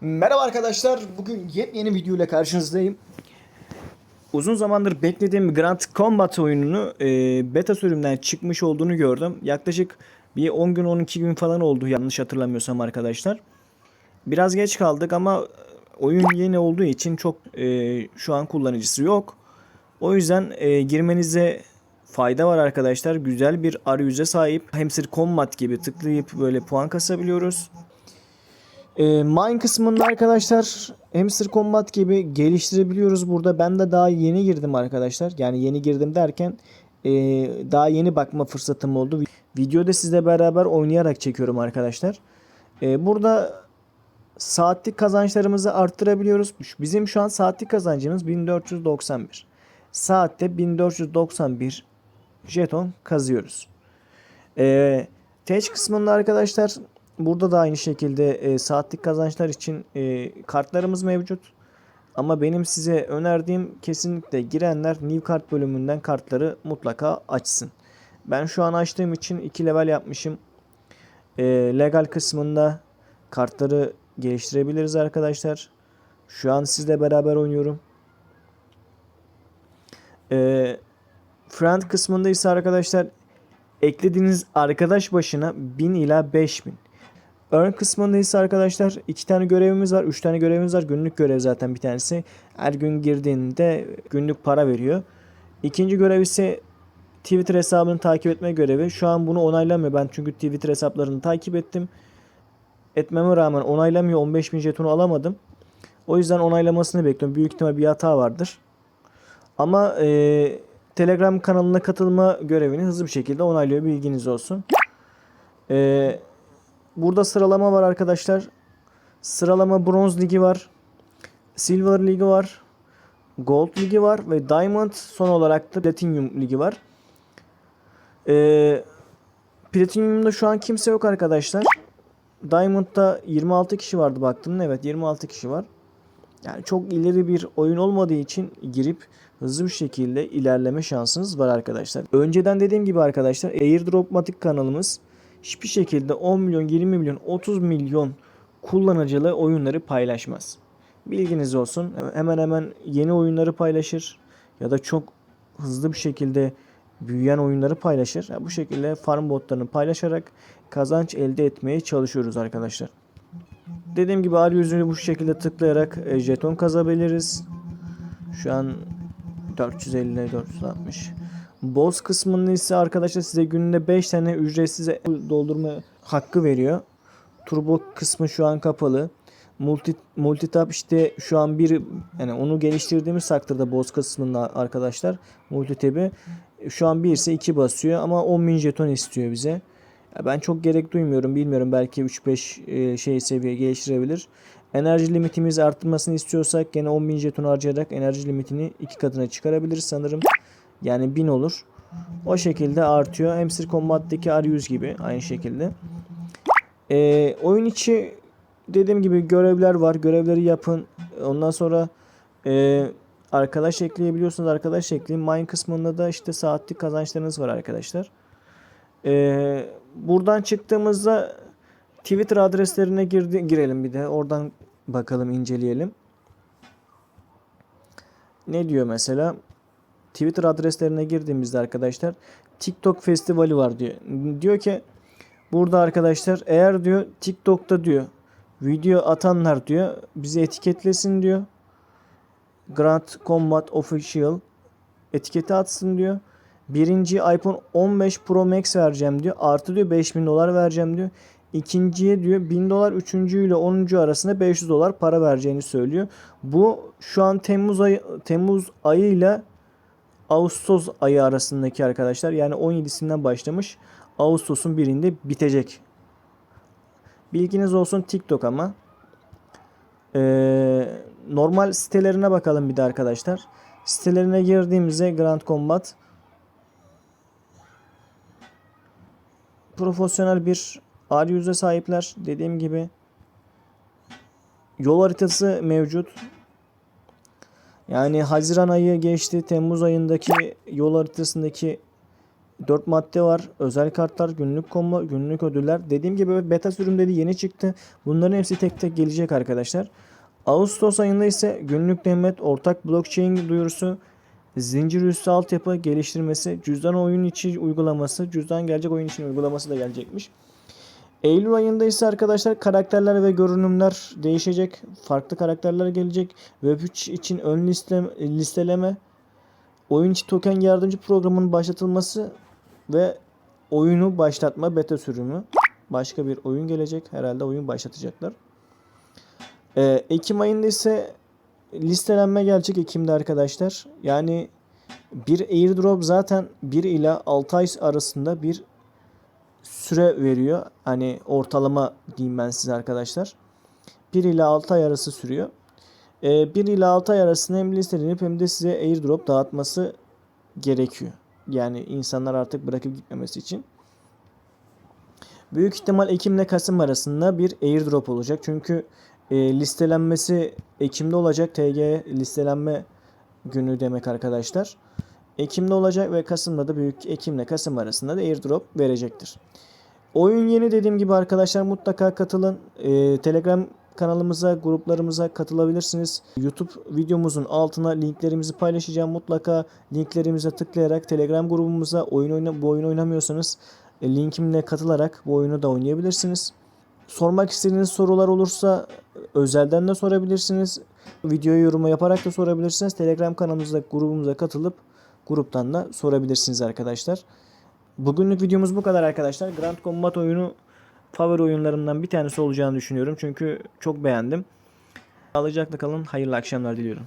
Merhaba arkadaşlar. Bugün yepyeni video ile karşınızdayım. Uzun zamandır beklediğim Grand Combat oyununu e, beta sürümünden çıkmış olduğunu gördüm. Yaklaşık bir 10 gün 12 gün falan oldu yanlış hatırlamıyorsam arkadaşlar. Biraz geç kaldık ama oyun yeni olduğu için çok e, şu an kullanıcısı yok. O yüzden e, girmenize fayda var arkadaşlar. Güzel bir arayüze sahip. Hamster Combat gibi tıklayıp böyle puan kasabiliyoruz. E, mine kısmında arkadaşlar Hamster Combat gibi geliştirebiliyoruz burada. Ben de daha yeni girdim arkadaşlar. Yani yeni girdim derken e, daha yeni bakma fırsatım oldu. Videoda sizle beraber oynayarak çekiyorum arkadaşlar. E, burada saatlik kazançlarımızı arttırabiliyoruz. Bizim şu an saatlik kazancımız 1491. Saatte 1491 jeton kazıyoruz. E, Teç kısmında arkadaşlar burada da aynı şekilde e, saatlik kazançlar için e, kartlarımız mevcut. Ama benim size önerdiğim kesinlikle girenler new kart bölümünden kartları mutlaka açsın. Ben şu an açtığım için 2 level yapmışım. E, legal kısmında kartları geliştirebiliriz arkadaşlar. Şu an sizle beraber oynuyorum. E, friend kısmında ise arkadaşlar eklediğiniz arkadaş başına 1000 ila 5000. Earn kısmında ise arkadaşlar iki tane görevimiz var. Üç tane görevimiz var. Günlük görev zaten bir tanesi. Her gün girdiğinde günlük para veriyor. İkinci görev ise Twitter hesabını takip etme görevi. Şu an bunu onaylamıyor. Ben çünkü Twitter hesaplarını takip ettim. Etmeme rağmen onaylamıyor. 15.000 jetonu alamadım. O yüzden onaylamasını bekliyorum. Büyük ihtimal bir hata vardır. Ama e, Telegram kanalına katılma görevini hızlı bir şekilde onaylıyor. Bilginiz olsun. Eee Burada sıralama var arkadaşlar. Sıralama bronz ligi var. Silver ligi var. Gold ligi var ve Diamond son olarak da Platinum ligi var. Ee, Platinum'da şu an kimse yok arkadaşlar. Diamond'da 26 kişi vardı baktım. Evet 26 kişi var. Yani çok ileri bir oyun olmadığı için girip hızlı bir şekilde ilerleme şansınız var arkadaşlar. Önceden dediğim gibi arkadaşlar Airdropmatic kanalımız hiçbir şekilde 10 milyon, 20 milyon, 30 milyon kullanıcılı oyunları paylaşmaz. Bilginiz olsun. Hemen hemen yeni oyunları paylaşır ya da çok hızlı bir şekilde büyüyen oyunları paylaşır. bu şekilde farm botlarını paylaşarak kazanç elde etmeye çalışıyoruz arkadaşlar. Dediğim gibi arayüzünü bu şekilde tıklayarak e, jeton kazabiliriz. Şu an 450 460 Boss kısmını ise arkadaşlar size günde 5 tane ücretsiz doldurma hakkı veriyor. Turbo kısmı şu an kapalı. Multi multitap işte şu an bir yani onu geliştirdiğimiz takdirde boss kısmında arkadaşlar multitab'i şu an 1 ise 2 basıyor ama 10.000 jeton istiyor bize. Ben çok gerek duymuyorum. Bilmiyorum belki 3-5 e, şey seviye geliştirebilir. Enerji limitimizi arttırmasını istiyorsak gene 10.000 jeton harcayarak enerji limitini iki katına çıkarabiliriz sanırım. Yani 1000 olur. O şekilde artıyor. Hamster Combat'taki R100 gibi aynı şekilde. Ee, oyun içi dediğim gibi görevler var. Görevleri yapın. Ondan sonra e, arkadaş ekleyebiliyorsunuz. Arkadaş ekleyin. Mine kısmında da işte saatlik kazançlarınız var arkadaşlar. Ee, buradan çıktığımızda Twitter adreslerine girdi, girelim bir de. Oradan bakalım inceleyelim. Ne diyor mesela? Twitter adreslerine girdiğimizde arkadaşlar TikTok festivali var diyor. Diyor ki burada arkadaşlar eğer diyor TikTok'ta diyor video atanlar diyor bizi etiketlesin diyor. Grand Combat Official etiketi atsın diyor. Birinci iPhone 15 Pro Max vereceğim diyor. Artı diyor 5000 dolar vereceğim diyor. İkinciye diyor 1000 dolar, üçüncü ile 10. arasında 500 dolar para vereceğini söylüyor. Bu şu an Temmuz ayı Temmuz ayıyla Ağustos ayı arasındaki arkadaşlar yani 17'sinden başlamış Ağustos'un birinde bitecek. Bilginiz olsun TikTok ama. Ee, normal sitelerine bakalım bir de arkadaşlar. Sitelerine girdiğimizde Grand Combat profesyonel bir arayüze sahipler. Dediğim gibi yol haritası mevcut. Yani Haziran ayı geçti. Temmuz ayındaki yol haritasındaki 4 madde var. Özel kartlar, günlük combo, günlük ödüller. Dediğim gibi beta sürümleri yeni çıktı. Bunların hepsi tek tek gelecek arkadaşlar. Ağustos ayında ise günlük nimet, ortak blockchain duyurusu, zincir üstü altyapı geliştirmesi, cüzdan oyun içi uygulaması, cüzdan gelecek oyun için uygulaması da gelecekmiş. Eylül ayında ise arkadaşlar karakterler ve görünümler değişecek. Farklı karakterler gelecek. Web3 için ön liste, listeleme, oyun içi token yardımcı programının başlatılması ve oyunu başlatma beta sürümü. Başka bir oyun gelecek. Herhalde oyun başlatacaklar. Ee, Ekim ayında ise listelenme gelecek Ekim'de arkadaşlar. Yani bir airdrop zaten 1 ila 6 ay arasında bir süre veriyor. Hani ortalama diyeyim ben size arkadaşlar. 1 ila 6 ay arası sürüyor. Ee, 1 ila 6 ay arasında hem listelenip hem de size airdrop dağıtması gerekiyor. Yani insanlar artık bırakıp gitmemesi için. Büyük ihtimal Ekim ile Kasım arasında bir airdrop olacak. Çünkü e, listelenmesi Ekim'de olacak. TG listelenme günü demek arkadaşlar. Ekim'de olacak ve Kasım'da da büyük Ekim ile Kasım arasında da airdrop verecektir. Oyun yeni dediğim gibi arkadaşlar mutlaka katılın. E, Telegram kanalımıza, gruplarımıza katılabilirsiniz. YouTube videomuzun altına linklerimizi paylaşacağım. Mutlaka linklerimize tıklayarak Telegram grubumuza oyun oyna bu oyunu oynamıyorsanız e, linkimle katılarak bu oyunu da oynayabilirsiniz. Sormak istediğiniz sorular olursa özelden de sorabilirsiniz. Videoya yorum yaparak da sorabilirsiniz. Telegram kanalımıza, grubumuza katılıp gruptan da sorabilirsiniz arkadaşlar. Bugünlük videomuz bu kadar arkadaşlar. Grand Combat oyunu favori oyunlarımdan bir tanesi olacağını düşünüyorum. Çünkü çok beğendim. Sağlıcakla kalın. Hayırlı akşamlar diliyorum.